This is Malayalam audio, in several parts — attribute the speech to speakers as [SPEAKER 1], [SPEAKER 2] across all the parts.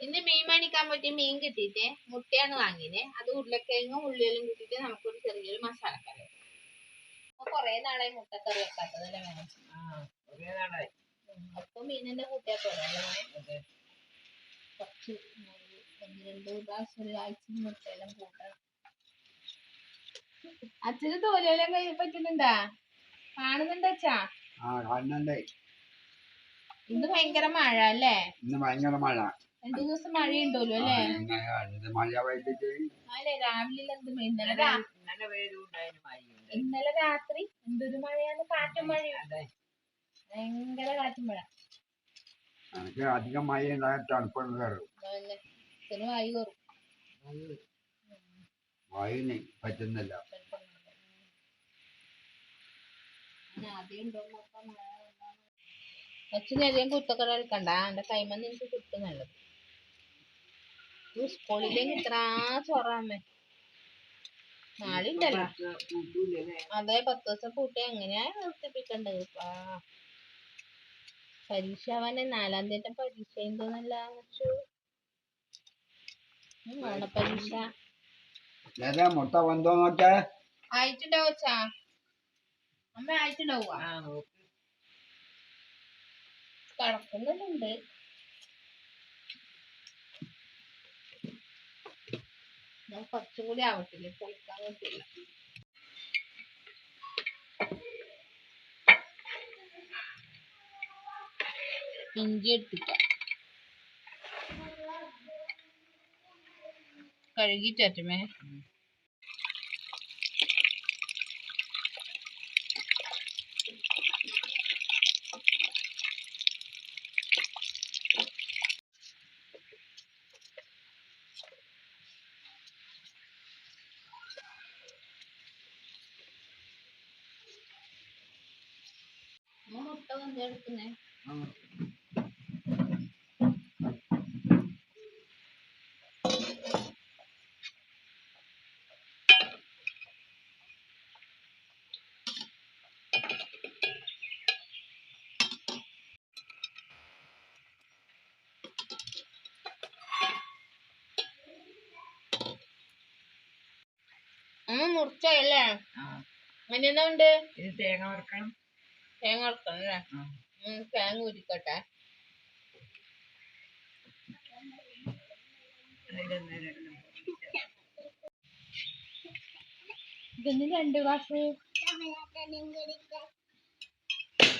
[SPEAKER 1] ഇന്ന് മീൻ മേടിക്കാൻ പറ്റിയ മീൻ കിട്ടിയിട്ട് മുട്ടയാണ് വാങ്ങിയത്. അത് ഉരുളക്കിഴങ്ങും ഉള്ളിയെല്ലാം കൂട്ടിയിട്ട് നമുക്കൊരു ചെറിയൊരു മസാലക്കറി കറി. കൊറേ നാളായി മുട്ടക്കറി വെക്കാത്തതല്ലേ വേണം അപ്പൊ മീനിന്റെ കൂട്ടിയാ പോലെ
[SPEAKER 2] അതെ.
[SPEAKER 1] കുറച്ച് ഒരു ഒന്ന് രണ്ട് പ്രാവശ്യം ഒരാഴ്ച മുട്ടയെല്ലാം കൂട്ടണം അച്ഛന് തോലെല്ലാം കയ്യിൽ പറ്റുന്നുണ്ടാ? കാണുന്നുണ്ട് അച്ഛാ?
[SPEAKER 3] ആ കാണുന്നുണ്ട്.
[SPEAKER 1] ഇന്ന് ഭയങ്കര മഴ അല്ലേ?
[SPEAKER 3] ഇന്ന് ഭയങ്കര മഴ.
[SPEAKER 1] രണ്ടു ദിവസം മഴ
[SPEAKER 3] ഉണ്ടല്ലോ
[SPEAKER 1] അല്ലേ
[SPEAKER 3] മഴ
[SPEAKER 1] അല്ലേ രാവിലെ എന്ത് ഇന്നലെ രാത്രി എന്തൊരു മഴയാണ് കാറ്റും മഴയും.
[SPEAKER 2] അതെ.
[SPEAKER 1] ഭയങ്കര കാറ്റും മഴ.
[SPEAKER 3] അധികം മഴ ഉണ്ടായ തണുപ്പൊന്നും കയറും
[SPEAKER 1] അതന്നെ. ഇതിന് വായു കയറും.
[SPEAKER 3] വായുവിന് പറ്റുന്നില്ല.
[SPEAKER 1] അച്ഛനധികം കുത്തക്കട എടുക്കണ്ട എന്റെ കൈമന്ന് എനിക്ക് കിട്ടും നല്ലത്. സ്കൂളിലേക്ക് ഇത്ര ചൊറാമേ? നാളെ ഉണ്ടല്ലോ അതെ പത്ത് ദിവസം പൂട്ടി എങ്ങനെയാ നിർത്തിപ്പിക്കണ്ടത് പരീക്ഷ അവനെ നാലാം തീയതി പരീക്ഷ എന്തോന്നല്ല
[SPEAKER 3] ഏതാ മുട്ട വന്നോ നോക്കേ?
[SPEAKER 1] ആയിട്ടുണ്ടാവോ അച്ഛാ അമ്മ ആയിട്ടുണ്ടാവുക കടക്കുന്നുണ്ട്. ഞാൻ കുറച്ചും കൂടി ആവട്ടില്ല പൊളിക്കാൻ പറ്റില്ല ഇഞ്ചി എടുത്തിക്കാം കഴുകിട്ടേ മുട്ട അമ്മ മുറിച്ചല്ലേ
[SPEAKER 2] അങ്ങനെ
[SPEAKER 1] അതിനെന്താ ഉണ്ട്
[SPEAKER 2] ഇത് തേങ്ങ വറക്കണം.
[SPEAKER 1] തേങ്ങ ഉം, തേങ്ങ ഉരുക്കട്ടെ. ഇതിന് രണ്ട് ഗ്ലാസ്.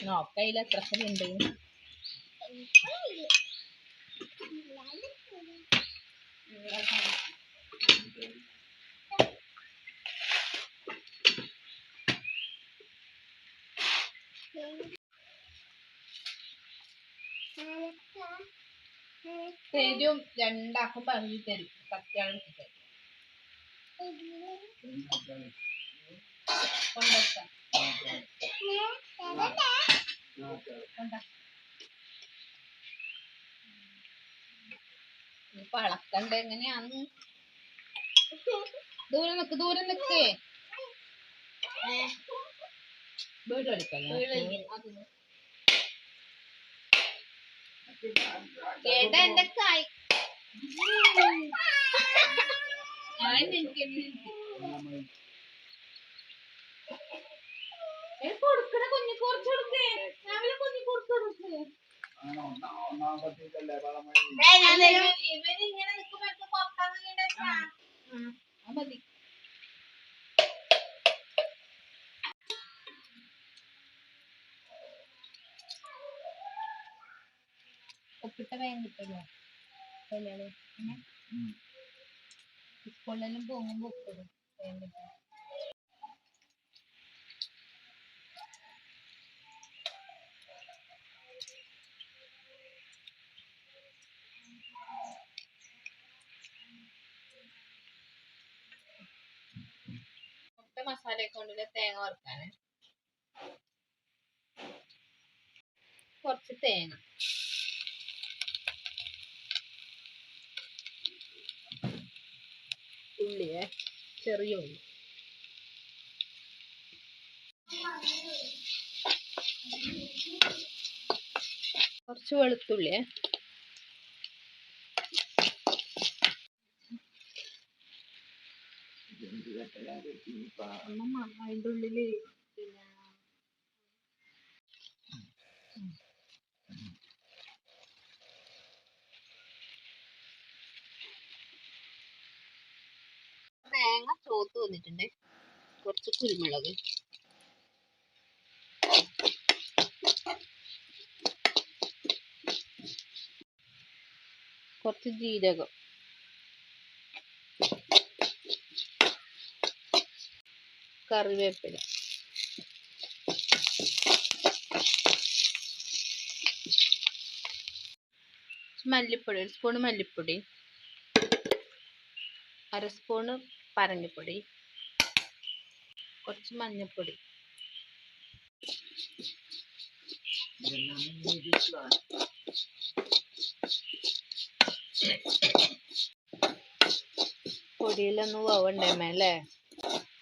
[SPEAKER 1] നോക്കയില്ല എത്ര ഉണ്ട്? തരും രണ്ടാക്കും പറഞ്ഞു തരും. സത്യം. തരും കൊണ്ടുവെക്കാം കൊണ്ടാ ഇപ്പൊ അളക്കണ്ട എങ്ങനെയാന്ന്? ദൂരെ നിക്ക് ദൂരെ നിക്കേ.
[SPEAKER 2] വീട് കളിക്കല്ലേ
[SPEAKER 1] കേട്ട എന്റെ കായ് കൊടുക്കണ കുഞ്ഞു കുറച്ച് കൊടുക്കേ രാവിലെ കുഞ്ഞു കൊടുത്തു കൊടുക്കേ ഇവരിങ്ങനെ നിൽക്കുമ്പോ പുറത്താൻ മതി ഒപ്പിട്ട വേഗം കിട്ടുമല്ലോ? കല്യാണം. സ്കൂളിലെല്ലാം പോകുമ്പോ ഒപ്പിടും. വേഗം കിട്ടും മസാല തേങ്ങ വറുക്കാന്. കുറച്ച് തേങ്ങ. ചെറിയ ഉള്ളി കുറച്ച് വെളുത്തുള്ളിയേ അതിന്റെ ഉള്ളിൽ വന്നിട്ടുണ്ട്. കുറച്ച് കുരുമുളക്. കുറച്ച് ജീരകം. കറിവേപ്പില. മല്ലിപ്പൊടി ഒരു സ്പൂൺ മല്ലിപ്പൊടി അര സ്പൂണ് പരങ്ങിപ്പൊടി കുറച്ച് മഞ്ഞൾപ്പൊടി
[SPEAKER 2] പൊടിയിലൊന്നും ഇരിക്കുവാണ്.
[SPEAKER 1] പൊടിയിലൊന്ന് വേവണ്ടേ മേലെ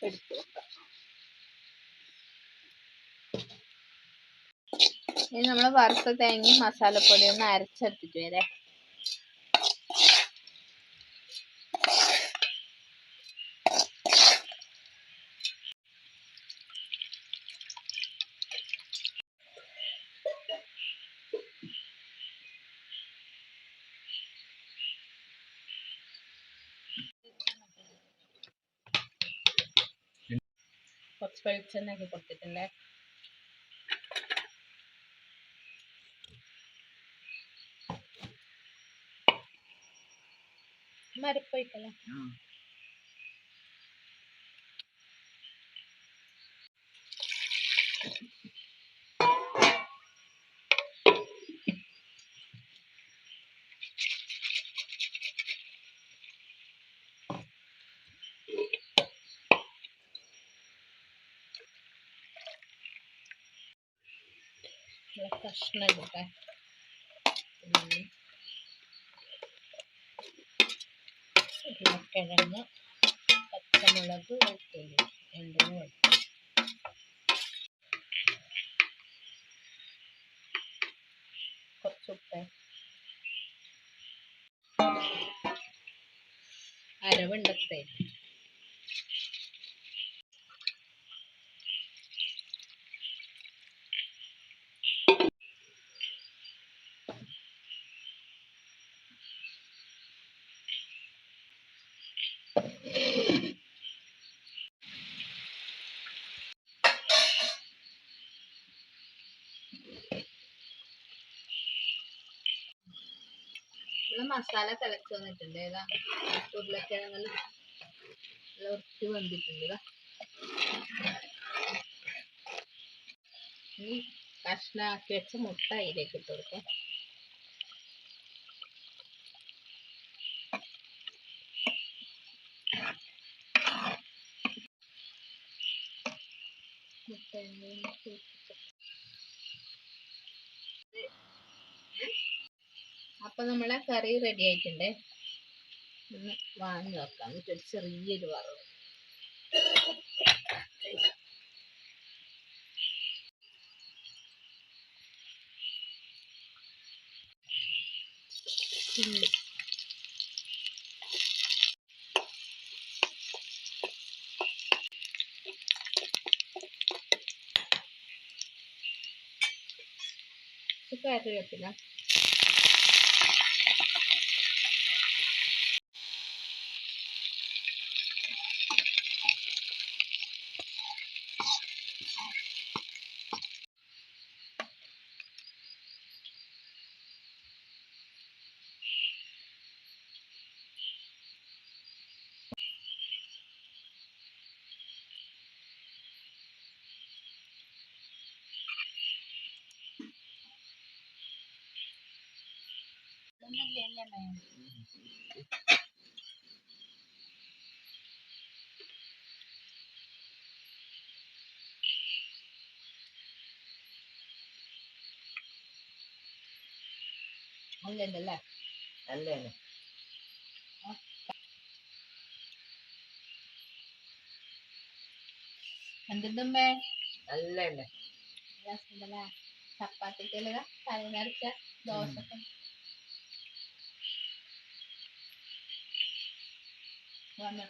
[SPEAKER 1] എടുത്തു ഇനി നമ്മൾ വറുത്ത തേങ്ങയും മസാലപ്പൊടി ഒന്ന് അരച്ചെടുത്തിട്ട് വരെ. കുറച്ച് വെളിച്ചെണ്ണയൊക്കെ കൊടുത്തിട്ടുണ്ടേ. മരപ്പൊഴിക്കല്ലേ നല്ല കഷ്ണം ഇടട്ടെ ഉരുളക്കിഴങ്ങ് പച്ചമുളക് വെളുത്തുള്ളി രണ്ടും കൂടെ. കുറച്ച് ഉപ്പ്. അരവുണ്ടത്തെ മസാല തിളച്ച് വന്നിട്ടുണ്ട്. ഏതാ ഉരുളക്കിഴങ്ങിൽ നല്ല വൃത്തി വന്നിട്ടുണ്ട് ഇതാ. ഇനി കഷ്ണാക്കി വെച്ച മുട്ട അതിലേക്ക് ഇട്ട് കൊടുക്കാം. മുട്ട ഇതിലേക്ക് ഇട്ടിട്ട്. അപ്പൊ നമ്മളെ കറി റെഡി ആയിട്ടുണ്ട്. ഒന്ന് വാങ്ങി വെക്കാം എന്നിട്ട് ഒരു ചെറിയൊരു വറവ്. ഉള്ളി കറിവേപ്പില. അല്ലല്ലേ.
[SPEAKER 2] അല്ലേ
[SPEAKER 1] എന്തുമ്പേ
[SPEAKER 2] അല്ലേ
[SPEAKER 1] രസമുണ്ടല്ലേ ചപ്പാത്തിക്കുള്ള കറി Bueno.